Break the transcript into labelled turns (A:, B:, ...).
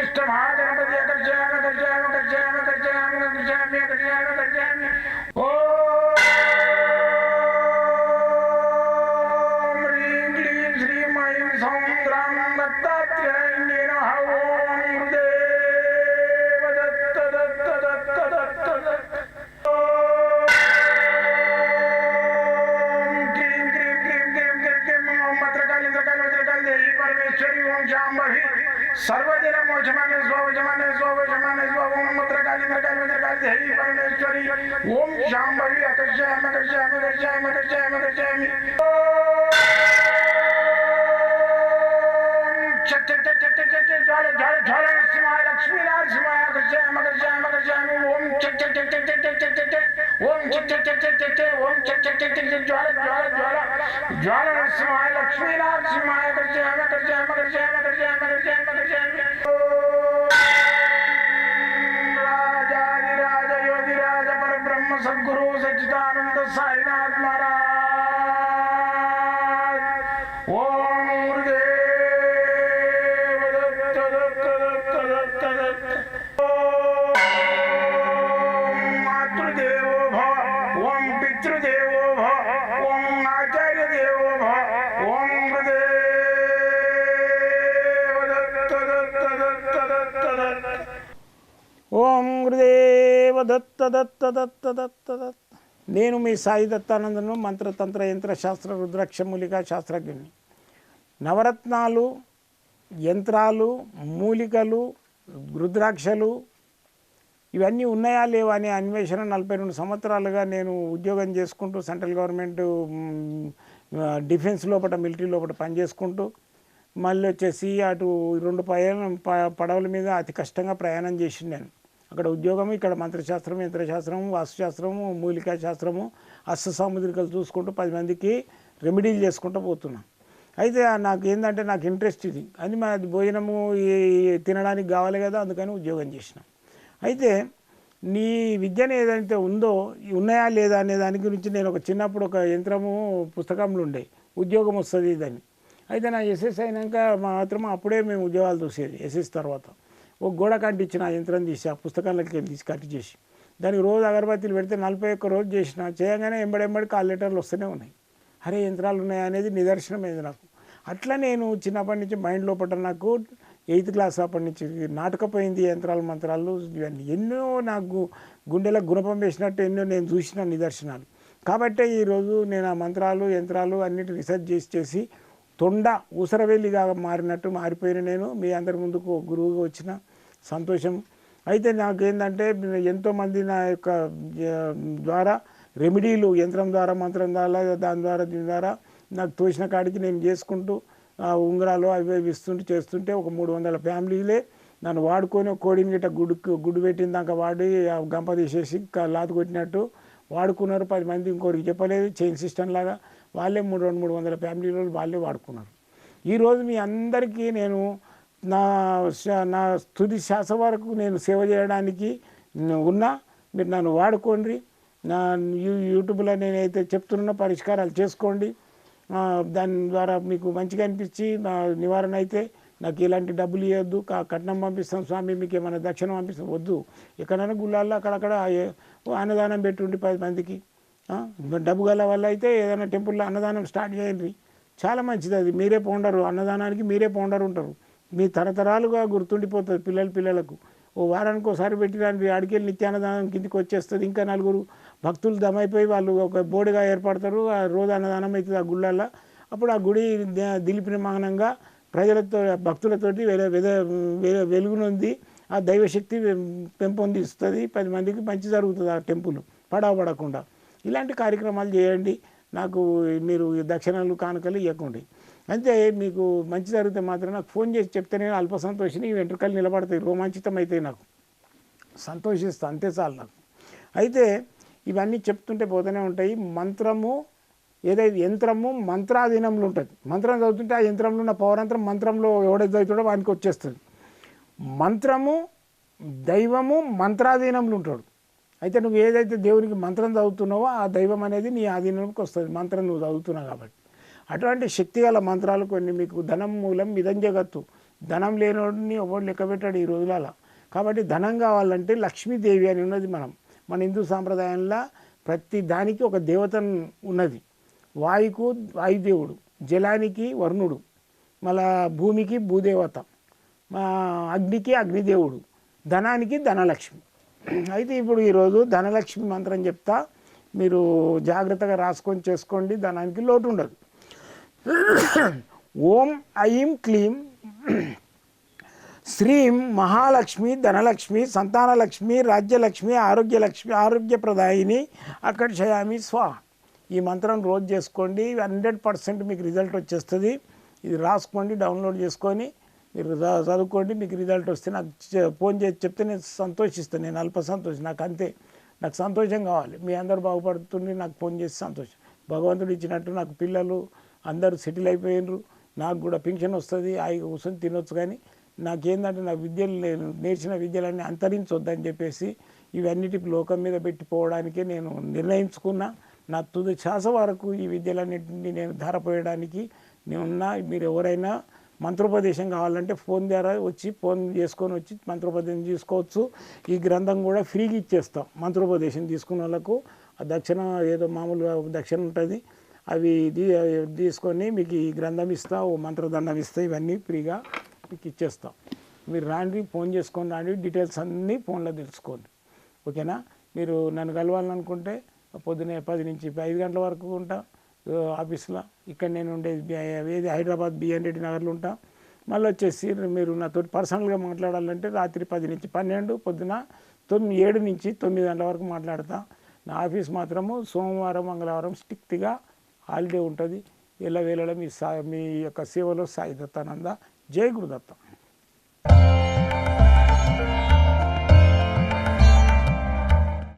A: విశిష్టమాగమ గజామ
B: గజామ గజామ గజామ గజామ్య గజామ ऊर्जाम्बहि सर्वदिनं वचमाने स्ववचमाने स्ववचमाने स्वम मत्र काली मत्र काली मत्र काली हरि परमेश्वरी ओम शाम्भवी अकर्षयाम अकर्षयाम अकर्षयाम अकर्षयाम अकर्षयामि ज्वाले ज्वाले ज्वाले सिमाय लक्ष्मी लाल सिमाय अकर्षयाम अकर्षयाम अकर्षयामि ओम चक चक चक चक चक चक चक चक ओम चक चक चक चक चक चक ओम चक चक चक चक चक ज्वाले ज्वाले ज्वाला ज्वाला सिमाय लक्ष्मी लाल सिमाय अकर्षयाम ఓం గురుదేవ దత్త దత్త దత్త దత్త దత్త నేను మీ సాయి దత్తానందను మంత్రతంత్ర యంత్ర శాస్త్ర రుద్రాక్ష మూలిక శాస్త్రజ్ఞుని. నవరత్నాలు యంత్రాలు మూలికలు రుద్రాక్షలు ఇవన్నీ ఉన్నాయా లేవా అనే అన్వేషణ నలభై రెండు సంవత్సరాలుగా నేను ఉద్యోగం చేసుకుంటూ సెంట్రల్ గవర్నమెంట్ డిఫెన్స్ లోపల మిలిటరీ లోపల పనిచేసుకుంటూ మళ్ళీ వచ్చేసి అటు రెండు ప్రయాణం ప- పడవల మీద అతి కష్టంగా ప్రయాణం చేసి నేను అక్కడ ఉద్యోగం ఇక్కడ మంత్రశాస్త్రం యంత్రశాస్త్రం వాస్తుశాస్త్రము మూలికా శాస్త్రము అస్త సాముద్రికలు చూసుకుంటూ పది మందికి రెమెడీలు చేసుకుంటూ పోతున్నాను అయితే నాకు ఏంటంటే నాకు ఇంట్రెస్ట్ ఇది. అది మా భోజనము తినడానికి కావాలి కదా అందుకని ఉద్యోగం చేసినాం. అయితే నీ విద్యను ఏదైతే ఉందో ఉన్నాయా లేదా అనే దాని గురించి నేను ఒక చిన్నప్పుడు ఒక యంత్రము పుస్తకంలో ఉండే ఉద్యోగం వస్తుంది ఇదని. అయితే నా ఎస్ఎస్ అయినాక మాత్రం అప్పుడే మేము ఉద్యోగాలు చూసేది ఎస్ఎస్ తర్వాత. ఓ గోడ కంటించిన ఆ యంత్రం తీసి ఆ పుస్తకాలకి వెళ్ళి తీసి కట్టి చేసి. దానికి రోజు అగరబత్తీలు పెడితే నలభై ఒక్క రోజు చేసిన చేయగానే ఎంబడెంబడి కాల్ లెటర్లు వస్తూనే ఉన్నాయి. అరే యంత్రాలు ఉన్నాయి అనేది నిదర్శనమైంది నాకు. అట్లా నేను చిన్నప్పటి నుంచి మైండ్ లోపల నాకు ఎయిత్ క్లాస్ అప్పటి నుంచి నాటకపోయింది యంత్రాలు మంత్రాలు ఇవన్నీ. ఎన్నో నాకు గుండెలకు గుణపం వేసినట్టు ఎన్నో నేను చూసిన నిదర్శనాలు. కాబట్టే ఈరోజు నేను ఆ మంత్రాలు యంత్రాలు అన్నిటి రీసెర్చ్ చేసి చేసి తొండ ఊసరవెల్లిగా మారినట్టు మారిపోయిన నేను. మీ అందరి ముందుకు గురువుగా వచ్చిన సంతోషం. అయితే నాకు ఏంటంటే ఎంతోమంది నా యొక్క ద్వారా రెమెడీలు యంత్రం ద్వారా మంత్రం ద్వారా దాని ద్వారా దీని ద్వారా నాకు తోచిన కాడికి నేను చేసుకుంటూ ఆ ఉంగరాలు అవి ఇవి ఇస్తుంటే చేస్తుంటే ఒక మూడు వందల ఫ్యామిలీలే నన్ను వాడుకొని కోడిని గిట్ట గుడ్డు గుడ్డు పెట్టిన దాకా వాడి గంప తీసేసి లాతు కొట్టినట్టు వాడుకున్నారు. పది మంది ఇంకోరికి చెప్పలేదు. చైన్ సిస్టమ్ లాగా వాళ్ళే మూడు రెండు మూడు వందల ఫ్యామిలీలో వాళ్ళే వాడుకున్నారు. ఈరోజు మీ అందరికీ నేను నా నా తుది శ్వాస వరకు నేను సేవ చేయడానికి ఉన్నా మీరు నన్ను వాడుకోండి. నా యూ- యూట్యూబ్లో నేనైతే చెప్తున్న పరిష్కారాలు చేసుకోండి. దాని ద్వారా మీకు మంచిగా అనిపించి నా నివారణ అయితే నాకు ఇలాంటి డబ్బులు ఇవ్వద్దు కా కట్నం పంపిస్తాం స్వామి మీకు ఏమైనా దక్షిణ పంపిస్తాం వద్దు. ఎక్కడైనా గుళ్ళల్లో అక్కడక్కడ అన్నదానం పెట్టుండి పది మందికి. డబ్బు గల వల్ల అయితే ఏదైనా టెంపుల్లో అన్నదానం స్టార్ట్ చేయండి. చాలా మంచిది అది. మీరే పోండరు. అన్నదానానికి మీరే పౌండర్ ఉంటారు. మీ తరతరాలుగా గుర్తుండిపోతుంది పిల్లల పిల్లలకు. ఓ వారానికి ఒకసారి పెట్టడానికి ఆడికెళ్ళి నిత్యాన్నదానం కిందికి వచ్చేస్తుంది. ఇంకా నలుగురు భక్తులు దమైపోయి వాళ్ళు ఒక బోర్డుగా ఏర్పడతారు ఆ రోజు అన్నదానం అవుతుంది ఆ గుళ్ళల్లో. అప్పుడు ఆ గుడి దిలిపిన దిలిపినమానంగా ప్రజలతో భక్తులతోటి వెలుగునుంది ఆ దైవశక్తి పెంపొందిస్తుంది. పది మందికి మంచి జరుగుతుంది ఆ టెంపుల్ పడవ పడకుండా. ఇలాంటి కార్యక్రమాలు చేయండి. నాకు మీరు దక్షిణలు కానుకలు ఇవ్వకండి అంతే మీకు మంచి జరిగితే మాత్రం నాకు ఫోన్ చేసి చెప్తేనే అల్ప సంతోషిని వెంట్రుకలు నిలబడతాయి రోమాంచితం అవుతాయి నాకు. సంతోషిస్తా అంతే చాలు నాకు. అయితే ఇవన్నీ చెప్తుంటే పోతూనే ఉంటాయి. మంత్రము ఏదైతే యంత్రము మంత్రాధీనంలో ఉంటుంది. మంత్రం చదువుతుంటే ఆ యంత్రంలో ఉన్న పౌరంత్రం మంత్రంలో ఎవడైతే చదువుతాడో వానికి వచ్చేస్తుంది. మంత్రము దైవము మంత్రాధీనంలో ఉంటాడు. అయితే నువ్వు ఏదైతే దేవునికి మంత్రం చదువుతున్నావో ఆ దైవం అనేది నీ ఆధీనంలోకి వస్తుంది. మంత్రం నువ్వు చదువుతున్నావు కాబట్టి. అటువంటి శక్తిగల మంత్రాలు కొన్ని మీకు ధనం మూలం ఇదం జగత్తు. ధనం లేనోడిని ఎవరు లెక్క పెట్టాడు ఈ రోజులలో? కాబట్టి ధనం కావాలంటే లక్ష్మీదేవి అని ఉన్నది మనం. మన హిందూ సాంప్రదాయంలో ప్రతి దానికి ఒక దేవత ఉన్నది. వాయుకు వాయుదేవుడు జలానికి వరుణుడు మళ్ళా భూమికి భూదేవత మా అగ్నికి అగ్నిదేవుడు ధనానికి ధనలక్ష్మి. అయితే ఇప్పుడు ఈరోజు ధనలక్ష్మి మంత్రం చెప్తా మీరు జాగ్రత్తగా రాసుకొని చేసుకోండి ధనానికి లోటు ఉండదు. ఓం ఐం క్లీం శ్రీం మహాలక్ష్మి ధనలక్ష్మి సంతానలక్ష్మి రాజ్యలక్ష్మి ఆరోగ్యలక్ష్మి ఆరోగ్యప్రదాయిని అకర్షయామి స్వాహ ఈ మంత్రం రోజు చేసుకోండి. హండ్రెడ్ పర్సెంట్ మీకు రిజల్ట్ వచ్చేస్తుంది. ఇది రాసుకోండి డౌన్లోడ్ చేసుకొని మీరు చదువుకోండి. మీకు రిజల్ట్ వస్తే నాకు చె- ఫోన్ చేసి చెప్తే నేను సంతోషిస్తాను. నేను అల్ప సంతోషం నాకు అంతే. నాకు సంతోషం కావాలి. మీ అందరు బాగుపడుతుండి నాకు ఫోన్ చేసి సంతోషం. భగవంతుడు ఇచ్చినట్టు నాకు పిల్లలు అందరూ సెటిల్ అయిపోయినరు. నాకు కూడా పింఛన్ వస్తుంది ఆయన కూర్చొని తినొచ్చు కానీ నాకేందంటే నా విద్యలు నేను నేర్చిన విద్యలన్నీ అంతరించొద్దని చెప్పేసి ఇవన్నిటి లోకం మీద పెట్టిపోవడానికే నేను నిర్ణయించుకున్నా. నా తుది శ్వాస వరకు ఈ విద్యలన్నింటినీ నేను ధారపోయడానికి నేనున్నా. మీరు ఎవరైనా మంత్రోపదేశం కావాలంటే ఫోన్ ద్వారా వచ్చి ఫోన్ చేసుకొని వచ్చి మంత్రోపదేశం తీసుకోవచ్చు. ఈ గ్రంథం కూడా ఫ్రీగా ఇచ్చేస్తాం. మంత్రోపదేశం తీసుకున్న వాళ్ళకు. ఆ దక్షిణ ఏదో మామూలుగా దక్షిణ ఉంటుంది. అవి తీసుకొని మీకు ఈ గ్రంథం ఇస్తా ఓ మంత్రదండం ఇస్తా ఇవన్నీ ఫ్రీగా మీకు ఇచ్చేస్తాం. మీరు రాండి ఫోన్ చేసుకొని రాండి డీటెయిల్స్ అన్నీ ఫోన్లో తెలుసుకోండి. ఓకేనా? మీరు నన్ను కలవాలనుకుంటే పొద్దునే పది నుంచి ఐదు గంటల వరకు ఉంటా ఆఫీస్లో. ఇక్కడ నేను ఉండేది ఏది హైదరాబాద్ బిఎన్ రెడ్డి నగర్లో ఉంటా. మళ్ళీ వచ్చేసి మీరు నాతో పర్సనల్గా మాట్లాడాలంటే రాత్రి పది నుంచి పన్నెండు పొద్దున తొమ్మిది ఏడు నుంచి తొమ్మిది గంటల వరకు మాట్లాడతా. నా ఆఫీస్ మాత్రము సోమవారం మంగళవారం స్ట్రిక్ట్గా హాలిడే ఉంటుంది. ఇలా వెళ్ళడం మీ సా మీ యొక్క సేవలో సాయి దత్తానంద. జై గురుదత్తం.